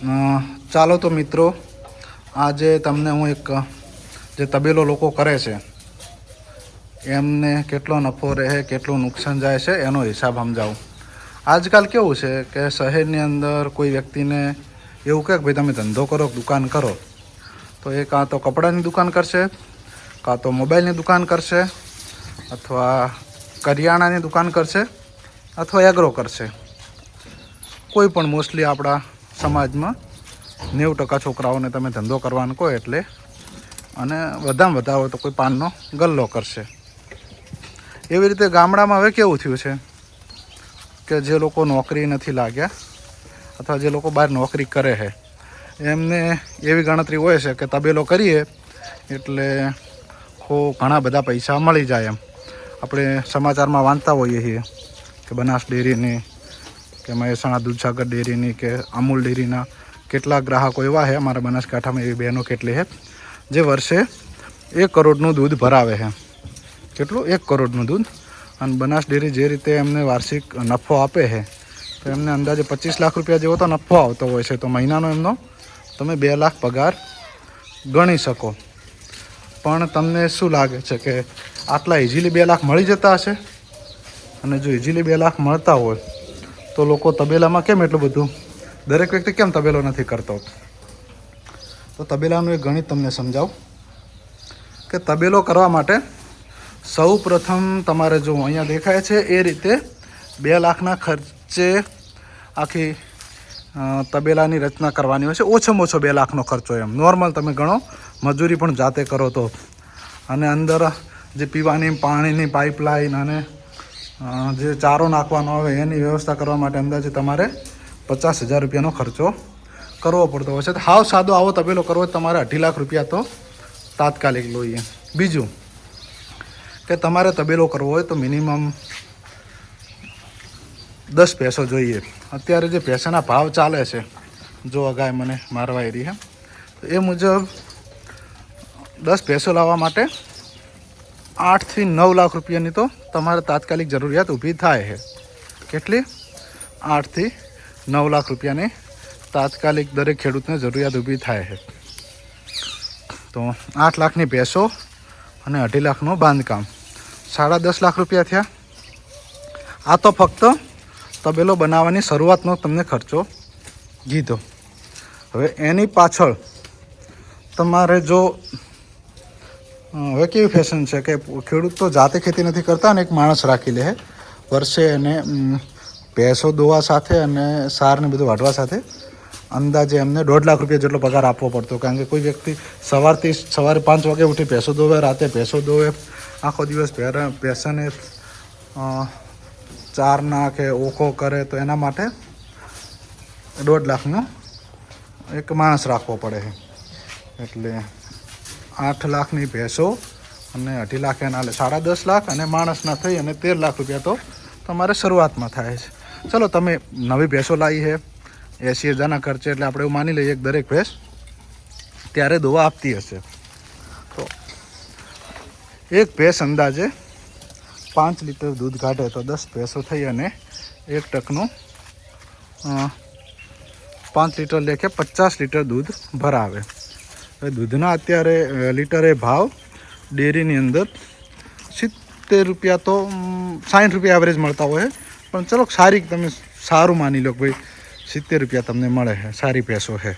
ચાલો તો મિત્રો, આજે તમને હું એક, જે તબેલો લોકો કરે છે, એમને કેટલો નફો રહે, કેટલું નુકસાન જાય છે, એનો હિસાબ સમજાવું. આજકાલ કેવું છે કે શહેરની અંદર કોઈ વ્યક્તિને એવું કહે કે ભાઈ, તમે ધંધો કરો, દુકાન કરો. તો એ કાં તો કપડાની દુકાન કરશે, કાં તો મોબાઈલની દુકાન કરશે, અથવા કરિયાણાની દુકાન કરશે, અથવા એગ્રો કરશે. કોઈ પણ મોસ્ટલી આપણા સમાજમાં નેવું ટકા છોકરાઓને તમે ધંધો કરવાનો કહો એટલે. અને વધારે વધારે હોય તો કોઈ પાનનો ગલ્લો કરશે. એવી રીતે ગામડામાં હવે કેવું થયું છે કે જે લોકો નોકરી નથી લાગ્યા અથવા જે લોકો બહાર નોકરી કરે છે, એમને એવી ગણતરી હોય છે કે તબેલો કરીએ એટલે ખો ઘણા બધા પૈસા મળી જાય એમ. આપણે સમાચારમાં વાંચતા હોઈએ છીએ કે બનાસ ડેરીની કે મહેસાણા દૂધસાગર ડેરીની કે અમૂલ ડેરીના કેટલા ગ્રાહકો એવા છે અમારા બનાસકાંઠામાં એવી બહેનો કેટલી છે, જે વર્ષે એક કરોડનું દૂધ ભરાવે છે. કેટલું? એક કરોડનું દૂધ. અને બનાસ ડેરી જે રીતે એમને વાર્ષિક નફો આપે છે, તો એમને અંદાજે પચીસ લાખ રૂપિયા જેવો તો નફો આવતો હોય છે. તો મહિનાનો એમનો તમે બે લાખ પગાર ગણી શકો. પણ તમને શું લાગે છે કે આટલા ઇઝીલી બે લાખ મળી જતા હશે? અને જો ઇઝીલી બે લાખ મળતા હોય તો લોકો તબેલામાં કેમ એટલું બધું? દરેક વ્યક્તિ કેમ તબેલો નથી કરતો? તો તબેલાનું એક ગણિત તમને સમજાવું. કે તબેલો કરવા માટે સૌ પ્રથમ તમારે જો અહીંયા દેખાય છે, એ રીતે બે લાખના ખર્ચે આખી તબેલાની રચના કરવાની હોય છે. ઓછામાં ઓછો બે લાખનો ખર્ચો એમ. નોર્મલ તમે ગણો, મજૂરી પણ જાતે કરો તો. અને અંદર જે પીવાની, પાણીની પાઇપલાઇન અને જે ચારો નાખવાનો આવે એની વ્યવસ્થા કરવા માટે અંદાજે તમારે પચાસ હજાર રૂપિયાનો ખર્ચો કરવો પડતો હોય છે. હાવ સાદો આવો તબેલો કરવો તમારે અઢી લાખ રૂપિયા તો તાત્કાલિક લઈએ. બીજું કે તમારે તબેલો કરવો હોય તો મિનિમમ દસ પૈસો જોઈએ. અત્યારે જે પૈસાના ભાવ ચાલે છે, જો અગાય મને મારવા એરી હે, તો એ મુજબ દસ પૈસો લાવવા માટે આઠથી નવ લાખ રૂપિયાની તો તમારે તાત્કાલિક જરૂરિયાત ઊભી થાય છે. કેટલી? આઠથી નવ લાખ રૂપિયાની તાત્કાલિક દરેક ખેડૂતને જરૂરિયાત ઊભી થાય છે. તો આઠ લાખની ભેંસો અને અઢી લાખનું બાંધકામ. સાડા દસ લાખ રૂપિયા થયા. આ તો ફક્ત તબેલો બનાવવાની શરૂઆતનો તમને ખર્ચો કીધો. હવે એની પાછળ તમારે જો હવે કેવી ફેશન છે કે ખેડૂત તો જાતે ખેતી નથી કરતા અને એક માણસ રાખી લે વર્ષે એને ભેંસો દોવા સાથે અને સારને બધું વાઢવા સાથે અંદાજે એમને દોઢ લાખ રૂપિયા જેટલો પગાર આપવો પડતો. કારણ કે કોઈ વ્યક્તિ સવારથી સવારે પાંચ વાગે ઉઠી ભેંસો દોવે, રાતે ભેંસો દોવે, આખો દિવસ ભેંસાને ચાર નાખે ઓખો કરે તો એના માટે દોઢ લાખનો એક માણસ રાખવો પડે એટલે આઠ લાખની ભેંસો અને અઢી લાખ એના લે સાડા દસ લાખ અને માણસના થઈ અને તેર લાખ રૂપિયા તો તમારે શરૂઆતમાં થાય છે. ચલો, તમે નવી ભેંસો લાવી છે. એંસી હજારના ખર્ચે એટલે આપણે એવું માની લઈએ કે દરેક ભેંસ ત્યારે દોવા આપતી હશે. તો એક ભેંસ અંદાજે પાંચ લીટર દૂધ કાઢે તો દસ ભેંસો થઈ અને એક ટકનું પાંચ લીટર લેખે પચાસ લીટર દૂધ ભરાવે. દૂધના અત્યારે લીટરે ભાવ ડેરીની અંદર સિત્તેર રૂપિયા તો સાઠ રૂપિયા એવરેજ મળતા હોય પણ ચલો સારી તમે સારું માની લો કે ભાઈ સિત્તેર રૂપિયા તમને મળે છે, સારી ભેંસો છે.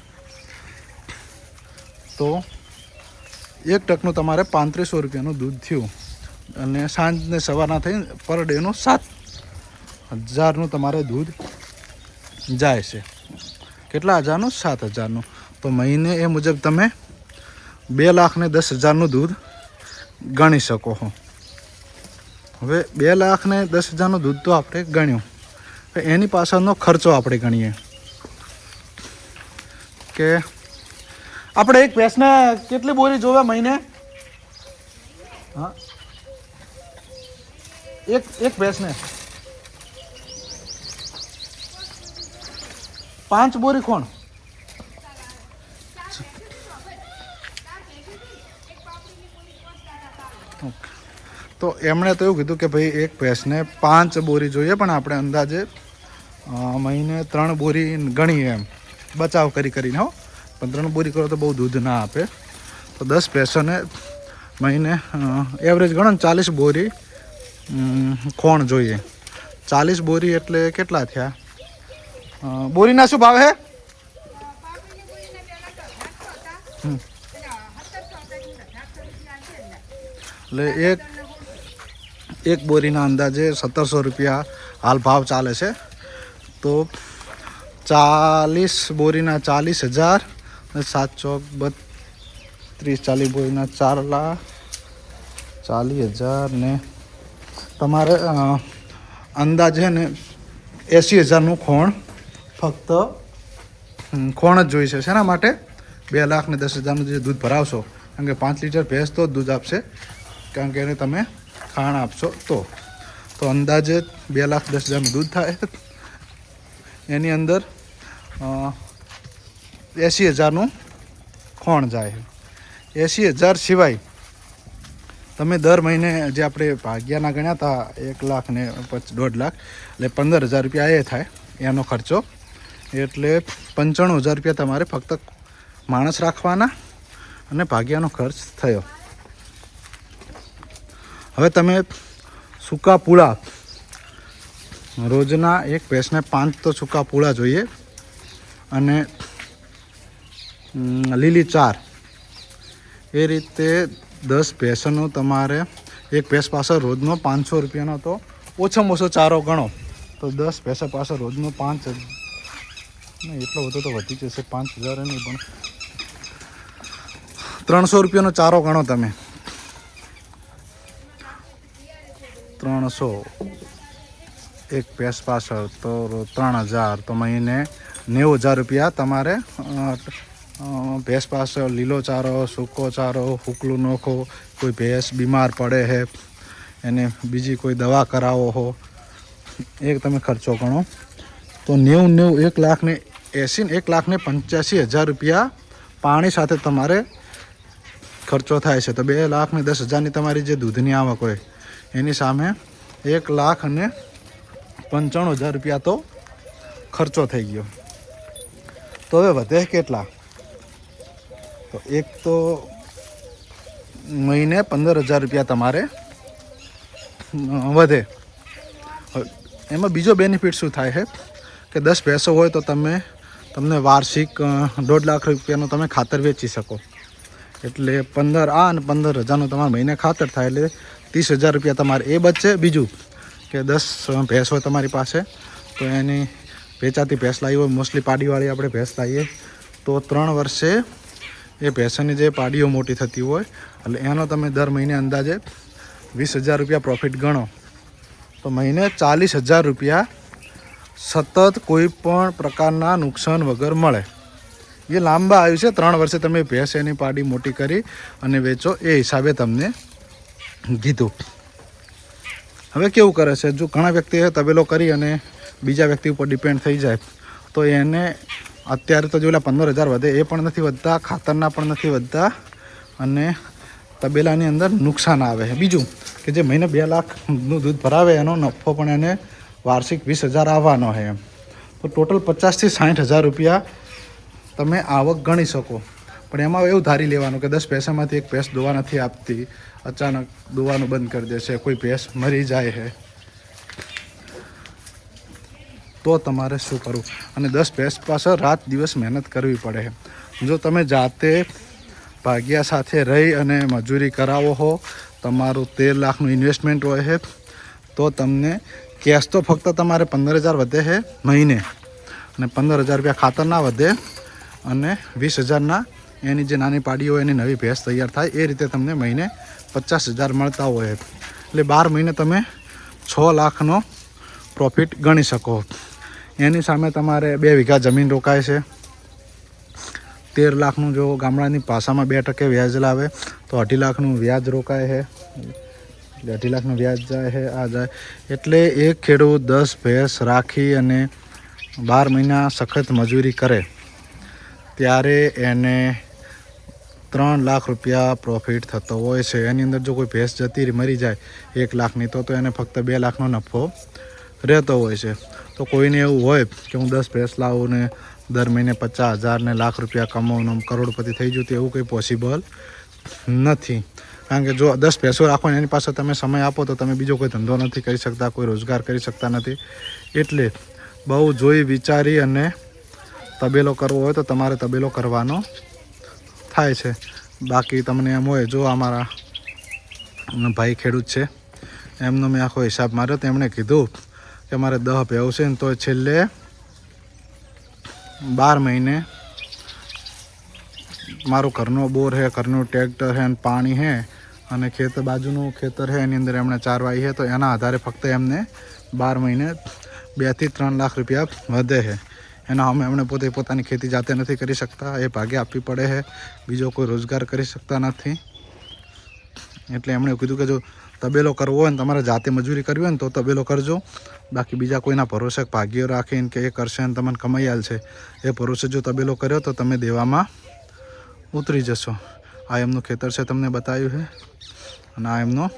તો એક ટકનું તમારે પાંત્રીસો રૂપિયાનું દૂધ થયું. અને સાંજને સવારના થઈ પર ડેનું સાત હજારનું તમારે દૂધ જાય છે. કેટલા હજારનું? સાત હજારનું. તો મહિને એ મુજબ તમે બે લાખ ને દસ હજારનું દૂધ ગણી શકો છો હવે બે લાખ ને દસ હજારનું દૂધ તો આપણે ગણ્યું. એની પાછળનો ખર્ચો આપણે ગણીએ. કે આપણે એક ભેંસને કેટલી બોરી જોવે મહિને? હા. એક એક ભેંસને. પાંચ બોરી કોણ? તો એમણે તો એવું કીધું કે ભાઈ એક ભેંસને પાંચ બોરી જોઈએ, પણ આપણે અંદાજે મહિને ત્રણ બોરી ગણીએ એમ. બચાવ કરી કરીને, હો. પણ ત્રણ બોરી કરો તો બહુ દૂધ ના આપે. તો દસ ભેંસોને મહિને એવરેજ ગણો ને ચાલીસ બોરી ખોણ જોઈએ. ચાલીસ બોરી એટલે કેટલા થયા? બોરીના શું ભાવ હે? એટલે એક એક બોરીના અંદાજે સત્તરસો રૂપિયા હાલ ભાવ ચાલે છે. તો ચાલીસ બોરીના ચાલીસ હજાર અને સાત ચોક બત્રીસ ચાલીસ બોરીના ચાર લાખ ચાલીસ હજાર ને તમારે અંદાજે ને એંસી હજારનું ખોણ ફક્ત ખોણ જ જોઈશે શેના માટે? બે લાખ ને દસ હજારનું જે દૂધ ભરાવશો. કારણ કે પાંચ લીટર ભેંસ તો દૂધ આપશે. કારણ કે એને તમે ખાણ આપશો તો. તો અંદાજે બે લાખ દસ હજારનું દૂધ થાય. એની અંદર એંસી હજારનું ખોણ જાય. એંસી હજાર સિવાય તમે દર મહિને જે આપણે ભાગ્યાના ગણ્યા હતા એક લાખ ને દોઢ લાખ, એટલે પંદર હજાર રૂપિયા એ થાય એનો ખર્ચો. એટલે પંચાણું હજાર રૂપિયા તમારે ફક્ત માણસ રાખવાના અને ભાગ્યાનો ખર્ચ થયો. હવે તમે સૂકા પૂળા રોજના એક ભેંસને પાંચ તો સૂકા પૂળા જોઈએ. અને લીલી ચાર. એ રીતે દસ ભેંસનો તમારે એક ભેંસ પાસે રોજનો પાંચસો રૂપિયાનો તો ઓછામાં ઓછો ચારો ગણો. તો દસ ભેંસા પાસે રોજનો પાંચ નહીં, એટલો બધો તો વધી જશે, પાંચ હજાર નહીં પણ. ત્રણસો રૂપિયાનો ચારો ગણો તમે. ત્રણસો. એક પેસ પાછળ તો ત્રણ હજાર. તો મહિને નેવું હજાર રૂપિયા તમારે ભેંસ પાછળ લીલો ચારો, સૂકો ચારો, હુકલું નોખો, કોઈ ભેંસ બીમાર પડે છે એને બીજી કોઈ દવા કરાવો હો. એક તમે ખર્ચો ગણો. તો નેવું નેવું એક લાખને એંસી એક લાખને પંચ્યાસી હજાર રૂપિયા પાણી સાથે તમારે ખર્ચો થાય છે. તો બે લાખને દસ હજારની તમારી જે દૂધની આવક હોય એની સામે એક લાખ અને પંચાણું હજાર રૂપિયા તો ખર્ચો થઈ ગયો. તો હવે વધે કેટલા? તો એક તો મહિને પંદર હજાર રૂપિયા તમારે વધે. એમાં બીજો બેનિફિટ શું થાય છે? કે દસ ભેંસો હોય તો તમે, તમને વાર્ષિક દોઢ લાખ રૂપિયાનું તમે ખાતર વેચી શકો. એટલે પંદર, આ અને પંદર હજારનું તમારે મહિને ખાતર થાય એટલે ત્રીસ હજાર રૂપિયા તમારે એ બચશે. બીજું કે દસ ભેંસ હોય તમારી પાસે, તો એની વેચાતી ભેંસ લાવી હોય, મોસ્ટલી પાડીવાળી આપણે ભેંસ લાવીએ. તો ત્રણ વર્ષે એ ભેંસની જે પાડીઓ મોટી થતી હોય, એટલે એનો તમે દર મહિને અંદાજે વીસ હજાર રૂપિયા પ્રોફિટ ગણો. તો મહિને ચાલીસ હજાર રૂપિયા સતત કોઈ પણ પ્રકારના નુકસાન વગર મળે. એ લાંબા આવ્યું છે. ત્રણ વર્ષે તમે ભેંસ એની પાડી મોટી કરી અને વેચો એ હિસાબે તમને કીધું. હવે કેવું કરે છે? જો ઘણા વ્યક્તિએ તબેલો કરી અને બીજા વ્યક્તિ ઉપર ડિપેન્ડ થઈ જાય, તો એને અત્યારે તો જો ઓલા પંદર હજાર વધે, એ પણ નથી વધતા, ખાતરના પણ નથી વધતા, અને તબેલાની અંદર નુકસાન આવે બીજું કે જે મહિને બે લાખનું દૂધ ભરાવે, એનો નફો પણ એને વાર્ષિક વીસ હજાર આવવાનો છે એમ. તો ટોટલ પચાસથી સાઠ હજાર રૂપિયા તમે આવક ગણી શકો. પણ એમાં એવું ધારી લેવાનું કે દસ પૈસામાંથી એક ભેંસ દોવા નથી આપતી, અચાનક દોવાનું બંધ કરી દે છે કોઈ ભેંસ મરી જાય છે તો તમારે શું કરવું? અને દસ ભેંસ પાછળ રાત દિવસ મહેનત કરવી પડે. છે જો તમે જાતે ભાગ્યા સાથે રહી અને મજૂરી કરાવો હો, તમારું તેર લાખનું ઇન્વેસ્ટમેન્ટ હોય છે તો તમને કેશ તો ફક્ત તમારે પંદર હજાર વધે છે મહિને. અને પંદર હજાર રૂપિયા ખાતર ના વધે અને વીસ હજારના એની જે નાની પાડીઓ એની નવી ભેંસ તૈયાર થાય, એ રીતે તમને મહિને પચાસ હજાર મળતા હોય. એટલે બાર મહિને તમે છ લાખનો પ્રોફિટ ગણી શકો. એની સામે તમારે બે વીઘા જમીન રોકાય છે. તેર લાખનું જો ગામડાની ભાષામાં બે ટકે વ્યાજ લાવે, તો અઢી લાખનું વ્યાજ રોકાય છે. અઢી લાખનું વ્યાજ જાય છે, આ જાય. એટલે એક ખેડૂત દસ ભેંસ રાખી અને બાર મહિના સખત મજૂરી કરે, ત્યારે એને ત્રણ લાખ રૂપિયા પ્રોફિટ થતો હોય છે. એની અંદર જો કોઈ ભેંસ જતી મરી જાય એક લાખની, તો તો એને ફક્ત બે લાખનો નફો રહેતો હોય છે. તો કોઈને એવું હોય કે હું દસ ભેંસ લાવું ને દર મહિને પચાસ હજાર ને લાખ રૂપિયા કમાવું કરોડપતિ થઈ જતું એવું કંઈ પોસિબલ નથી. કારણ કે જો દસ ભેંસો રાખો ને, એની પાસે તમે સમય આપો તો તમે બીજો કોઈ ધંધો નથી કરી શકતા, કોઈ રોજગાર કરી શકતા નથી. એટલે બહુ જોઈ વિચારી અને તબેલો કરવો હોય તો તમારે તબેલો કરવાનો થાય છે. બાકી તમને એમ હોય, જો અમારા ભાઈ ખેડૂત છે, એમનો મેં આખો હિસાબ માર્યો, તેમણે કીધું કે મારે દહ ભેવ છે ને તો છેલ્લે બાર મહિને મારું ઘરનો બોર છે ઘરનું ટ્રેક્ટર છે અને પાણી છે અને ખેતર બાજુનું ખેતર છે એની અંદર એમણે ચારવાઈ છે તો એના આધારે ફક્ત એમને બાર મહિને બેથી ત્રણ લાખ રૂપિયા વધે છે એના અમે એમણે પોતે પોતાની ખેતી જાતે નથી કરી શકતા, એ ભાગે આપવી પડે છે. બીજો કોઈ રોજગાર કરી શકતા નથી. એટલે એમણે કીધું કે જો તબેલો કરવો હોય ને, તમારે જાતે મજૂરી કરવી હોય ને, તો તબેલો કરજો. બાકી બીજા કોઈના ભરોસે ભાગ્યો રાખીને કે એ કરશે ને, તમને કમાઈ છે. એ ભરોસે જો તબેલો કર્યો, તો તમે દેવામાં ઉતરી જશો. આ એમનું ખેતર છે, તમને બતાવ્યું છે. અને આ એમનો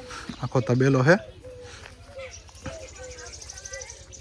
આખો તબેલો છે.